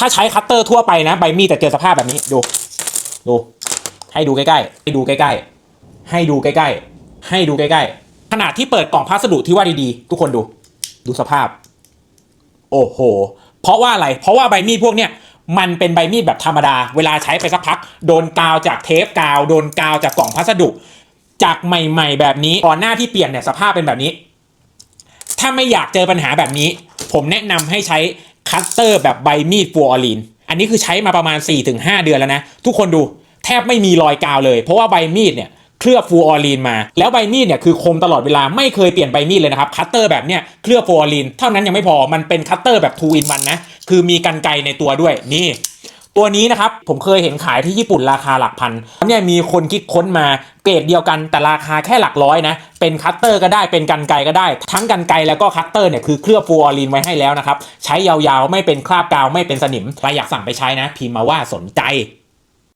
ถ้าใช้คัตเตอร์ทั่วไปนะใบมีดแต่เจอสภาพแบบนี้ดู ดู ให้ดูใกล้ๆให้ดูใกล้ๆ ให้ดูใกล้ๆ ให้ดูใกล้ๆ ขนาดที่เปิดกล่องพัสดุที่ว่าดีๆ ทุกคนดู ดูสภาพ โอ้โห เพราะว่าอะไร เพราะว่าใบมีดพวกเนี้ยมันเป็นใบมีดแบบธรรมดา เวลาใช้ไปสักพัก โดนกาวจากเทปกาว โดนกาวจากกล่องพัสดุ จากใหม่ ๆ แบบนี้ ก่อนหน้าที่เปลี่ยนเนี่ยสภาพเป็นแบบนี้ ถ้าไม่อยากเจอปัญหาแบบนี้ ผมแนะนำให้ใช้ คัตเตอร์แบบใบมีดฟัวออลีน อันนี้คือใช้มาประมาณ 4-5 เดือนแล้วนะ ทุกคนดูแทบไม่มีรอยกาวเลย เพราะว่าใบมีดเนี่ยเคลือบฟูออลีนมา แล้วใบมีดเนี่ยคือคมตลอดเวลาไม่เคยเปลี่ยนใบมีดเลยนะครับคัตเตอร์แบบเนี้ยเคลือบฟูออลีนเท่านั้นยังไม่พอมันเป็นคัตเตอร์แบบ2 in 1นะ คือมีกันไกในตัวด้วยนี่ ตัวนี้นะครับผมเคยเห็นขายที่ญี่ปุ่นราคาหลักพันเนี่ยมีคนคิดค้นมาเกรดเดียวกันแต่ราคาแค่หลักร้อยนะ เป็นคัตเตอร์ก็ได้เป็นกันไกก็ได้ ทั้งกันไกแล้วก็คัตเตอร์เนี่ยคือเคลือบฟูออลีนไว้ให้แล้วนะครับ ใช้ยาวๆ ไม่เป็นคราบกาวไม่เป็นสนิมใครอยากสั่งไปใช้นะ พิมพ์มาว่าสนใจ